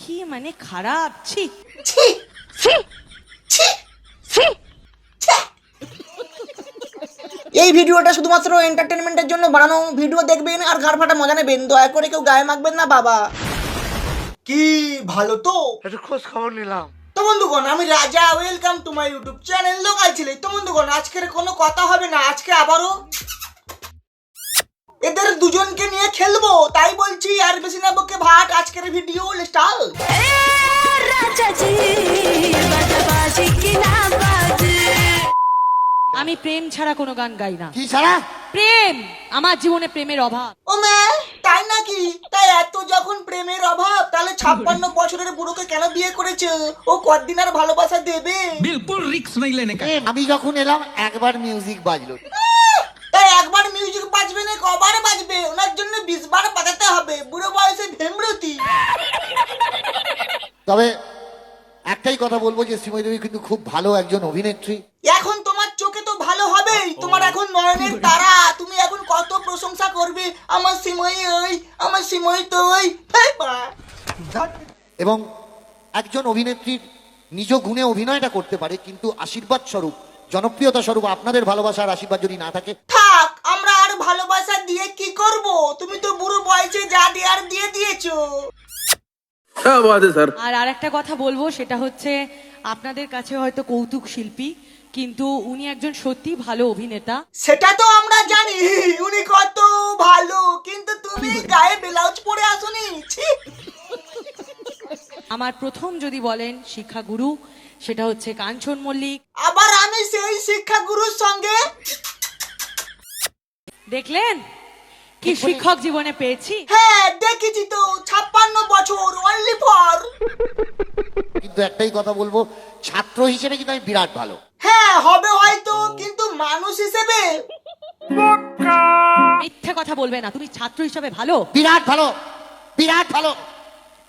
কি মানে খারাপ? ছি। ছি ছি ছি ছি ছি। এই ভিডিওটা শুধুমাত্র এন্টারটেনমেন্টের জন্য বানানো ভিডিও দেখবেন আর ঘাড় ফাটা মজা নেবেন। দয়া করে কেউ গায়ে মাখবেন না বাবা। কি ভালো তো? একটু খোঁজ খবর নিলাম। তো বন্ধুগণ আমি Raja welcome to my YouTube channel local ছেলে। তো বন্ধুগণ আজকের কোনো কথা হবে না। আজকে আবারও এদের দুজনকে নিয়ে খেলব তাই বলছি আর বেশি না বকে ভাট আজকের ভিডিও স্টাল আমি প্রেম ছাড়া কোনো গান গাই না। কি ছাড়া? প্রেম আমার জীবনে প্রেমের অভাব। ও মা তাই নাকি? তাই এত যখন প্রেমের অভাব তাহলে ছাপ্পান্ন বছরের বুড়োকে কেন বিয়ে করেছে? ও কদিন আর ভালোবাসা দেবে? বিলকুল রিক্স নাই লেনে আমি যখন এলাম একবার মিউজিক বাজলো। কবার বাজবে? ওনার জন্য বিশ বার বাজাতে হবে। বুড়ো বয়সে ভেমরতি। তবে একটাই কথা বলব যে শ্রীময়ী দেবী কিন্তু খুব ভালো একজন অভিনেত্রী। এখন তোমার চোখে তো ভালো হবেই। তোমার এখন নয়নের তারা। তুমি এখন কত প্রশংসা করবে? আমার সিমই ওই আমার সিমই তো ওই এবং একজন অভিনেত্রীর নিজ গুণে অভিনয়টা করতে পারে কিন্তু আশীর্বাদ স্বরূপ জনপ্রিয়তা স্বরূপ আপনাদের ভালোবাসার আশীর্বাদ যদি না থাকে পয়সা দিয়ে কি করব? তুমি তো বুড়ো বয়সে যা দেওয়ার দিয়ে দিয়েছ। হ্যাঁ, আর আর একটা কথা বলব সেটা হচ্ছে আপনাদের কাছে হয়তো কৌতুক শিল্পী কিন্তু উনি একজন সত্যি ভালো অভিনেতা। সেটা তো আমরা জানি উনি কত ভালো কিন্তু তুমি গায়ে ব্লাউজ পরে আসুনি আমার প্রথম যদি বলেন শিক্ষাগুরু সেটা হচ্ছে কাঞ্চন মল্লিক। আবার আমি সেই শিক্ষাগুরুর সঙ্গে দেখলেন? কি শিক্ষক জীবনে পেয়েছি? হ্যাঁ দেখেছি তো ছাপ্পান্ন বছর অনলি ফর কিন্তু একটাই কথা বলব ছাত্র হিসেবে কিন্তু আমি বিরাট ভালো। হ্যাঁ হবে হয়তো কিন্তু মানুষ হিসেবে। মিথ্যে কথা বলবে না তুমি ছাত্র হিসাবে ভালো। বিরাট ভালো বিরাট ভালো।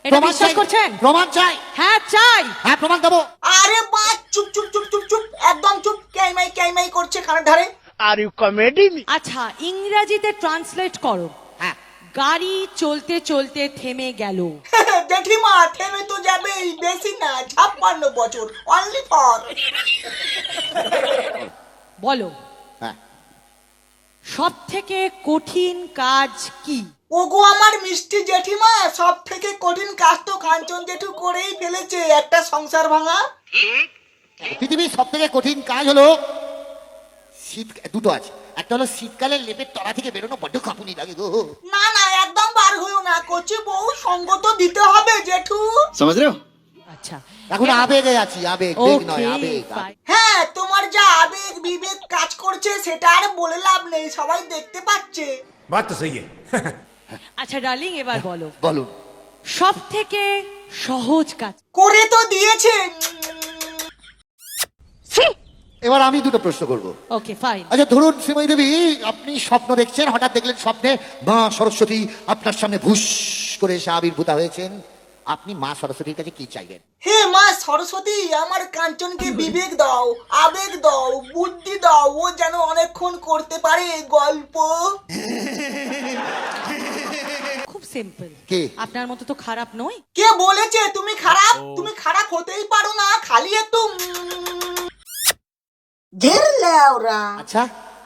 এটা প্রমাণ বিশ্বাস চাই। করছেন? প্রমাণ চাই। হ্যাঁ চাই। হ্যাঁ প্রমাণ দেবো। আরে বা চুপ চুপ চুপ চুপ চুপ একদম চুপ। ক্যাইমাই ক্যাইমাই করছে কানের ধারে? আচ্ছা ইংরেজিতে ট্রান্সলেট করো। হ্যাঁ। গাড়ি চলতে চলতে থেমে গেল। জেঠিমা থেমে তো যাবেই বেশি না ছাপ্পান্ন বছর অনলি ফর বলো হ্যাঁ। সব থেকে কঠিন কাজ কি? ওগো আমার মিষ্টি জেঠিমা সব থেকে কঠিন কাজ তো কাঞ্চন জেঠু করেই ফেলেছে একটা সংসার ভাঙা। পৃথিবীর সব থেকে কঠিন কাজ হলো শীত দুটো আছে একটা হলো শীতকালে লেপের তলা থেকে বেরোনো বড্ড কাঁপুনি লাগে গো। না না একদম বার হইও না। কচি বউ সঙ্গ তো দিতে হবে জেঠু। সমাজ আচ্ছা। এখন হ্যাঁ। আবেগে আছি আবেগ বেগ নয় আবেগ হ্যাঁ তোমার যা আবেগ বিবেক কাজ করছে সেটা আর বলে লাভ নেই সবাই দেখতে পাচ্ছে। বাত তো সহি আচ্ছা ডার্লিং এবার বলো। বলো সব থেকে সহজ কাজ করে তো দিয়েছে এবার আমি দুটো প্রশ্ন করব। ওকে ফাইন আচ্ছা ধরুন শ্রীময়ী দেবী আপনি স্বপ্ন দেখছেন হঠাৎ দেখলেন স্বপ্নে মা সরস্বতী আপনার সামনে ভুস করে এসে আবির্ভূতা হয়েছেন। আপনি মা সরস্বতীর কাছে কি চাইবেন? হে মা সরস্বতী আমার কাঞ্চনকে বিবেক দাও আবেগ দাও বুদ্ধি দাও ও যেন অনেকক্ষণ করতে পারে গল্প। খুব সিম্পল কে? আপনার মতো তো খারাপ নই। কে বলেছে তুমি খারাপ? তুমি খারাপ হতেই পারো না খালি একটু আচ্ছা।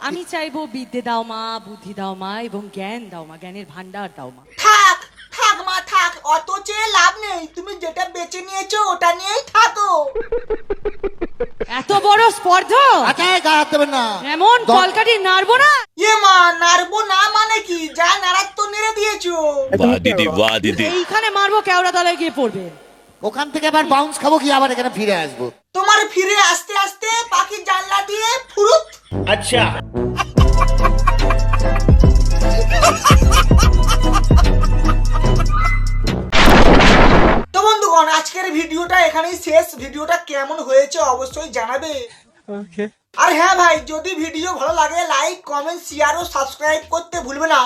আমি চাইব বিদ্যে দাও মা বুদ্ধি দাও মা এবং জ্ঞান দাও মা জ্ঞানের ভান্ডার দাও মা। থাক থাক মা থাক অত চেয়ে লাভ নেই। তুমি যেটা বেছে নিয়েছো ওটা নিয়েই থাকো। এত বড় স্পর্ধা আচ্ছা না। এমন কলকাটি নাড়বো না? ইয়ে মা নাড়বো না মানে কি? যা নাড়ার তো নেড়ে দিয়েছ। বাহ দিদি বাহ দিদি। এইখানে মারবো কেওড়া তলায় গিয়ে পড়বে। ওখান থেকে আবার বাউন্স খাব কি? আবার এখানে ফিরে আসব। তোমার ফিরে আসতে আসতে পাখি জানলা দিয়ে ফুরুত। আচ্ছা। তো বন্ধুগণ আজকের ভিডিওটা এখানেই শেষ। ভিডিওটা কেমন হয়েছে অবশ্যই জানাবে। আর হ্যাঁ ভাই যদি ভিডিও ভালো লাগে লাইক কমেন্ট শেয়ার ও সাবস্ক্রাইব করতে ভুলবে না।